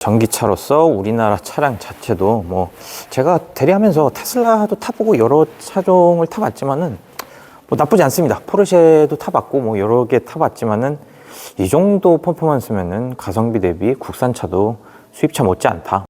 전기차로서 우리나라 차량 자체도 뭐 제가 대리하면서 테슬라도 타보고 여러 차종을 타봤지만은 뭐 나쁘지 않습니다. 포르쉐도 타봤고 뭐 여러 개 타봤지만은 이 정도 퍼포먼스면은 가성비 대비 국산차도 수입차 못지 않다.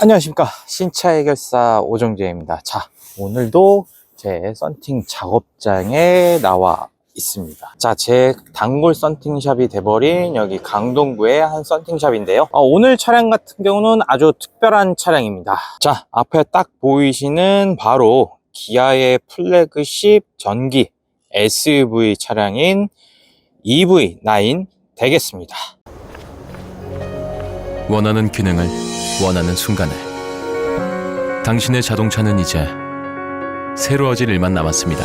안녕하십니까 신차 해결사 오정재입니다 자 오늘도 제 썬팅 작업장에 나와 있습니다. 자 제 단골 썬팅샵이 돼버린 여기 강동구의 한 썬팅샵인데요. 어, 오늘 차량 같은 경우는 아주 특별한 차량입니다. 자 앞에 딱 보이시는 바로 기아의 플래그십 전기 SUV 차량인 EV9 되겠습니다. 원하는 기능을 원하는 순간에 당신의 자동차는 이제 새로워질 일만 남았습니다.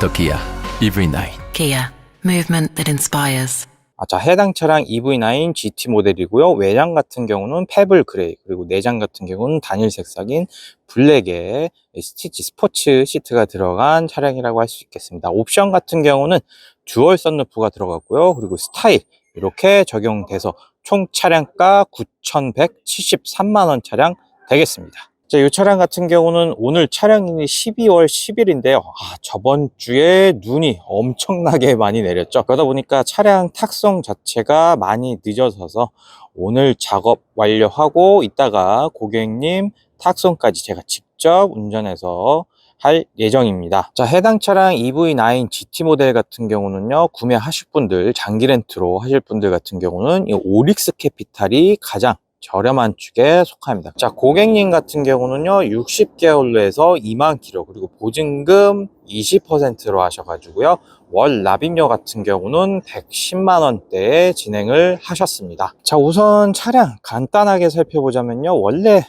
더 기아 EV9 Kia, movement that inspires. 아, 자, 해당 차량 EV9 GT 모델이고요. 외장 같은 경우는 페블 그레이, 그리고 내장 같은 경우는 단일 색상인 블랙의 스티치 스포츠 시트가 들어간 차량이라고 할 수 있겠습니다. 옵션 같은 경우는 듀얼 썬루프가 들어갔고요. 그리고 스타일 이렇게 적용돼서 총 차량가 9,173만 원 차량 되겠습니다. 자, 이 차량 같은 경우는 오늘 차량이 12월 10일인데요. 아, 저번 주에 눈이 엄청나게 많이 내렸죠. 그러다 보니까 차량 탁송 자체가 많이 늦어져서 오늘 작업 완료하고 이따가 고객님 탁송까지 제가 직접 운전해서 할 예정입니다. 자, 해당 차량 EV9 GT 모델 같은 경우는요, 구매하실 분들, 장기 렌트로 하실 분들 같은 경우는 이 오릭스 캐피탈이 가장 저렴한 축에 속합니다. 자, 고객님 같은 경우는요, 60개월로 해서 2만 킬로, 그리고 보증금 20%로 하셔가지고요, 월 납입료 같은 경우는 110만 원대에 진행을 하셨습니다. 자, 우선 차량 간단하게 살펴보자면요, 원래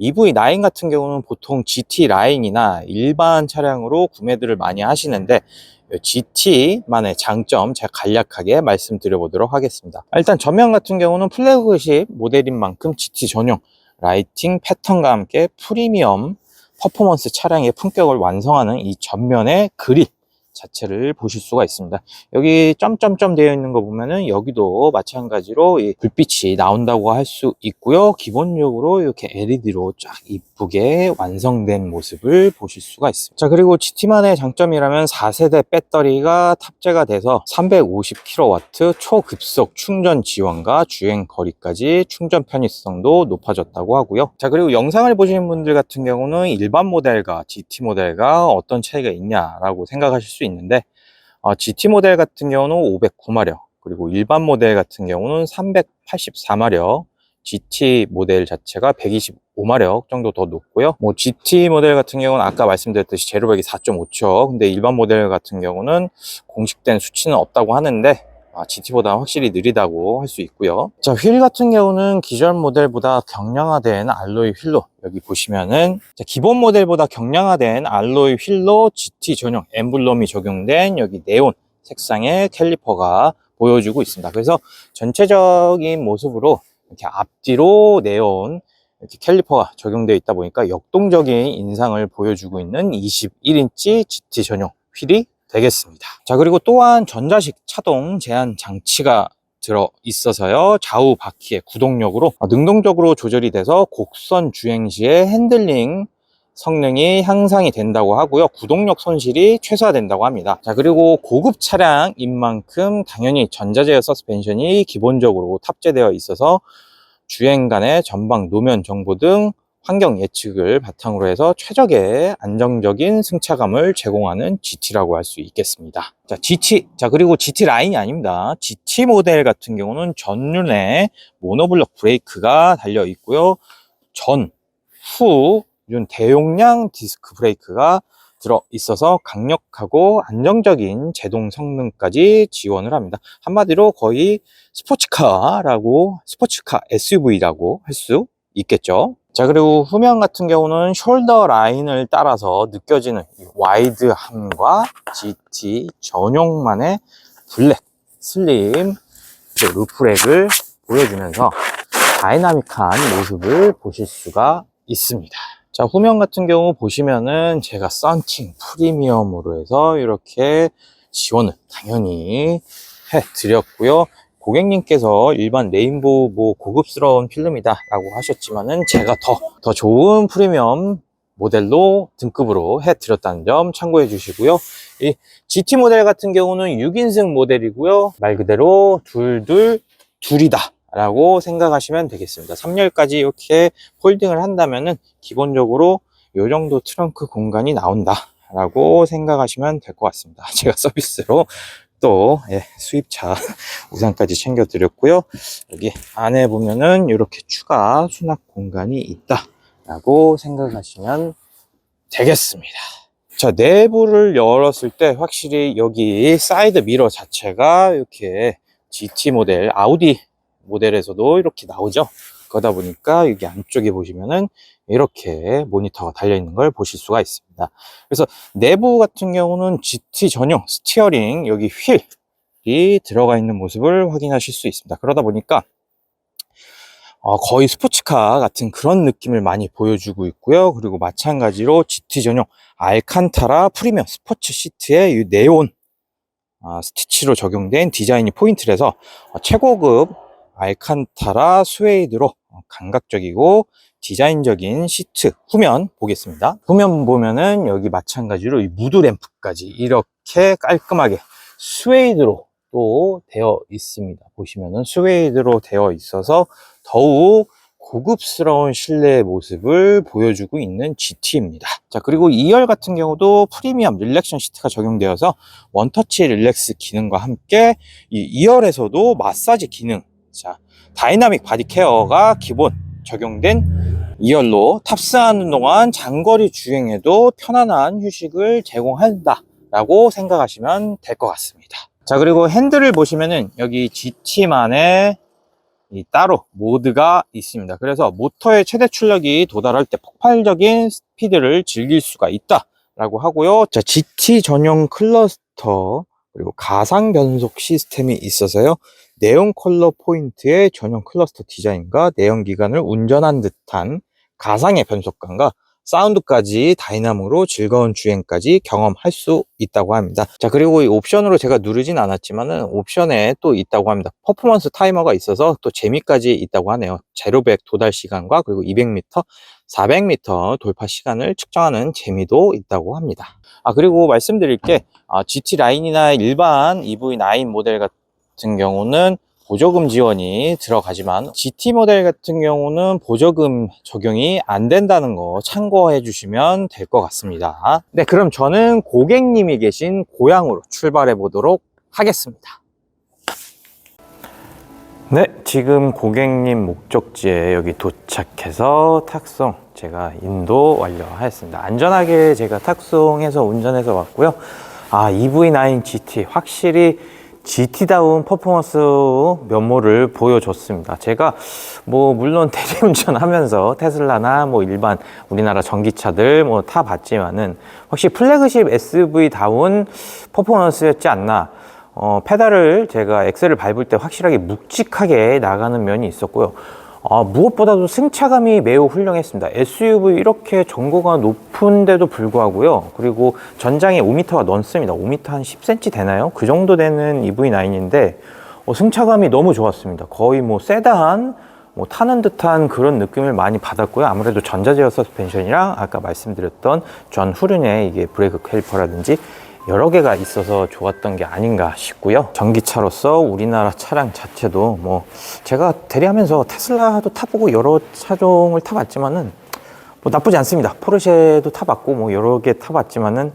EV9 같은 경우는 보통 GT 라인이나 일반 차량으로 구매들을 많이 하시는데 GT만의 장점 제가 간략하게 말씀드려 보도록 하겠습니다. 일단 전면 같은 경우는 플래그십 모델인 만큼 GT 전용 라이팅 패턴과 함께 프리미엄 퍼포먼스 차량의 품격을 완성하는 이 전면의 그릴 자체를 보실 수가 있습니다. 여기 점점점 되어 있는 거 보면은 여기도 마찬가지로 이 불빛이 나온다고 할 수 있고요. 기본적으로 이렇게 LED로 쫙 이쁘게 완성된 모습을 보실 수가 있습니다. 자, 그리고 GT만의 장점이라면 4세대 배터리가 탑재가 돼서 350kW 초급속 충전 지원과 주행 거리까지 충전 편의성도 높아졌다고 하고요. 자, 그리고 영상을 보시는 분들 같은 경우는 일반 모델과 GT 모델과 어떤 차이가 있냐라고 생각하실 수 있는데 어, GT 모델 같은 경우는 509마력 그리고 일반 모델 같은 경우는 384마력 GT 모델 자체가 125마력 정도 더 높고요. 뭐 GT 모델 같은 경우는 아까 말씀드렸듯이 제로백이 4.5초. 근데 일반 모델 같은 경우는 공식된 수치는 없다고 하는데 아, GT보다 확실히 느리다고 할 수 있고요. 자, 휠 같은 경우는 기존 모델보다 경량화된 알로이 휠로 여기 보시면은 자, 기본 모델보다 경량화된 알로이 휠로 GT 전용 엠블럼이 적용된 여기 네온 색상의 캘리퍼가 보여주고 있습니다. 그래서 전체적인 모습으로 이렇게 앞뒤로 네온 이렇게 캘리퍼가 적용되어 있다 보니까 역동적인 인상을 보여주고 있는 21인치 GT 전용 휠이 되겠습니다. 자, 그리고 또한 전자식 차동 제한 장치가 들어 있어서요. 좌우 바퀴의 구동력으로 능동적으로 조절이 돼서 곡선 주행 시에 핸들링 성능이 향상이 된다고 하고요. 구동력 손실이 최소화된다고 합니다. 자, 그리고 고급 차량인 만큼 당연히 전자제어 서스펜션이 기본적으로 탑재되어 있어서 주행 간의 전방 노면 정보 등 환경 예측을 바탕으로 해서 최적의 안정적인 승차감을 제공하는 GT라고 할 수 있겠습니다. 자, GT. 자, 그리고 GT 라인이 아닙니다. GT 모델 같은 경우는 전륜에 모노블럭 브레이크가 달려 있고요. 전, 후, 이런 대용량 디스크 브레이크가 들어 있어서 강력하고 안정적인 제동 성능까지 지원을 합니다. 한마디로 거의 스포츠카라고, 스포츠카 SUV라고 할 수 있겠죠. 자, 그리고 후면 같은 경우는 숄더 라인을 따라서 느껴지는 이 와이드함과 GT 전용만의 블랙, 슬림, 루프렉을 보여주면서 다이나믹한 모습을 보실 수가 있습니다. 자, 후면 같은 경우 보시면은 제가 썬팅 프리미엄으로 해서 이렇게 지원을 당연히 해 드렸고요. 고객님께서 일반 레인보우 뭐 고급스러운 필름이다 라고 하셨지만은 제가 더, 더 좋은 프리미엄 모델로 등급으로 해 드렸다는 점 참고해 주시고요. 이 GT 모델 같은 경우는 6인승 모델이고요. 말 그대로 둘둘 둘이다 라고 생각하시면 되겠습니다. 3열까지 이렇게 홀딩을 한다면은 기본적으로 이 정도 트렁크 공간이 나온다 라고 생각하시면 될 것 같습니다. 제가 서비스로 또 예, 수입차 우산까지 챙겨 드렸고요. 여기 안에 보면은 이렇게 추가 수납 공간이 있다 라고 생각하시면 되겠습니다. 자, 내부를 열었을 때 확실히 여기 사이드 미러 자체가 이렇게 GT 모델, 아우디 모델에서도 이렇게 나오죠. 그러다 보니까 여기 안쪽에 보시면은 이렇게 모니터가 달려 있는 걸 보실 수가 있습니다. 그래서 내부 같은 경우는 GT 전용 스티어링 여기 휠이 들어가 있는 모습을 확인하실 수 있습니다. 그러다 보니까 어, 거의 스포츠카 같은 그런 느낌을 많이 보여주고 있고요. 그리고 마찬가지로 GT 전용 알칸타라 프리미엄 스포츠 시트에 이 네온 아, 스티치로 적용된 디자인이 포인트라서 어, 최고급 알칸타라 스웨이드로 어, 감각적이고 디자인적인 시트 후면 보겠습니다. 후면 보면은 여기 마찬가지로 이 무드 램프까지 이렇게 깔끔하게 스웨이드로 또 되어 있습니다. 보시면은 스웨이드로 되어 있어서 더욱 고급스러운 실내의 모습을 보여주고 있는 GT입니다. 자, 그리고 2열 같은 경우도 프리미엄 릴렉션 시트가 적용되어서 원터치 릴렉스 기능과 함께 이 2열에서도 마사지 기능, 자, 다이나믹 바디 케어가 기본 적용된 2열로 탑승하는 동안 장거리 주행에도 편안한 휴식을 제공한다 라고 생각하시면 될 것 같습니다. 자, 그리고 핸들을 보시면은 여기 GT만의 이 따로 모드가 있습니다. 그래서 모터의 최대 출력이 도달할 때 폭발적인 스피드를 즐길 수가 있다 라고 하고요. 자, GT 전용 클러스터 그리고 가상 변속 시스템이 있어서요. 네온 컬러 포인트의 전용 클러스터 디자인과 내연 기관을 운전한 듯한 가상의 변속감과 사운드까지 다이나믹으로 즐거운 주행까지 경험할 수 있다고 합니다. 자, 그리고 이 옵션으로 제가 누르진 않았지만은 옵션에 또 있다고 합니다. 퍼포먼스 타이머가 있어서 또 재미까지 있다고 하네요. 제로백 도달 시간과 그리고 200m, 400m 돌파 시간을 측정하는 재미도 있다고 합니다. 아, 그리고 말씀드릴 게 아, GT 라인이나 일반 EV9 모델 같은 경우는 보조금 지원이 들어가지만 GT 모델 같은 경우는 보조금 적용이 안 된다는 거 참고해 주시면 될 것 같습니다. 네, 그럼 저는 고객님이 계신 고향으로 출발해 보도록 하겠습니다. 네, 지금 고객님 목적지에 여기 도착해서 탁송 제가 인도 완료하였습니다. 안전하게 제가 탁송해서 운전해서 왔고요. 아, EV9 GT 확실히 GT다운 퍼포먼스 면모를 보여줬습니다. 제가 뭐 물론 대리운전 하면서 테슬라나 뭐 일반 우리나라 전기차들 뭐 타봤지만은 확실히 플래그십 SUV다운 퍼포먼스였지 않나. 어, 페달을 제가 엑셀을 밟을 때 확실하게 묵직하게 나가는 면이 있었고요. 아, 무엇보다도 승차감이 매우 훌륭했습니다. SUV 이렇게 전고가 높은데도 불구하고요. 그리고 전장에 5m가 넘습니다. 5m 한 10cm 되나요? 그 정도 되는 EV9인데 어, 승차감이 너무 좋았습니다. 거의 뭐 세단 뭐 타는 듯한 그런 느낌을 많이 받았고요. 아무래도 전자제어 서스펜션이랑 아까 말씀드렸던 전 후륜의 이게 브레이크 캘리퍼라든지 여러 개가 있어서 좋았던 게 아닌가 싶고요. 전기차로서 우리나라 차량 자체도 뭐 제가 대리하면서 테슬라도 타보고 여러 차종을 타봤지만은 뭐 나쁘지 않습니다. 포르쉐도 타봤고 뭐 여러 개 타봤지만은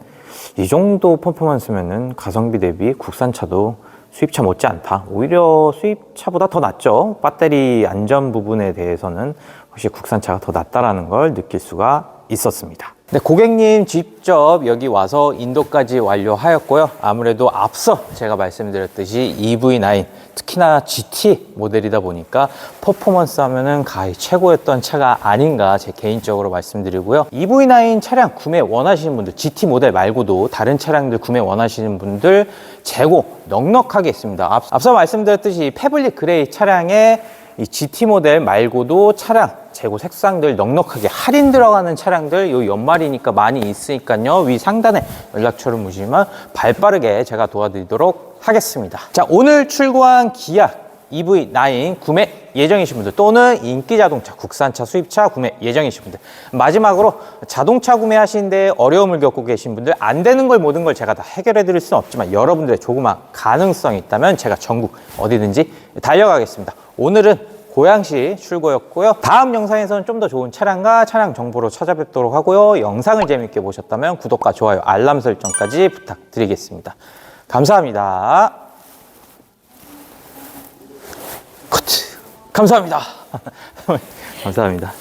이 정도 퍼포먼스면은 가성비 대비 국산차도 수입차 못지 않다. 오히려 수입차보다 더 낫죠. 배터리 안전 부분에 대해서는 혹시 국산차가 더 낫다라는 걸 느낄 수가 있었습니다. 네, 고객님 직접 여기 와서 인도까지 완료하였고요. 아무래도 앞서 제가 말씀드렸듯이 EV9, 특히나 GT 모델이다 보니까 퍼포먼스 하면은 가히 최고였던 차가 아닌가 제 개인적으로 말씀드리고요. EV9 차량 구매 원하시는 분들, GT 모델 말고도 다른 차량들 구매 원하시는 분들 재고 넉넉하게 있습니다. 앞, 앞서 말씀드렸듯이 패블릭 그레이 차량에 이 GT 모델 말고도 차량 재고 색상들 넉넉하게 할인 들어가는 차량들 요 연말이니까 많이 있으니까요. 위 상단에 연락처를 보시면 발빠르게 제가 도와드리도록 하겠습니다. 자, 오늘 출고한 기아 EV9 구매 예정이신 분들 또는 인기 자동차, 국산차, 수입차 구매 예정이신 분들 마지막으로 자동차 구매하시는데 어려움을 겪고 계신 분들 안 되는 걸 모든 걸 제가 다 해결해 드릴 수는 없지만 여러분들의 조그만 가능성이 있다면 제가 전국 어디든지 달려가겠습니다. 오늘은 고양시 출고였고요. 다음 영상에서는 좀 더 좋은 차량과 차량 정보로 찾아뵙도록 하고요. 영상을 재밌게 보셨다면 구독과 좋아요, 알람 설정까지 부탁드리겠습니다. 감사합니다. 커트. 감사합니다. 감사합니다.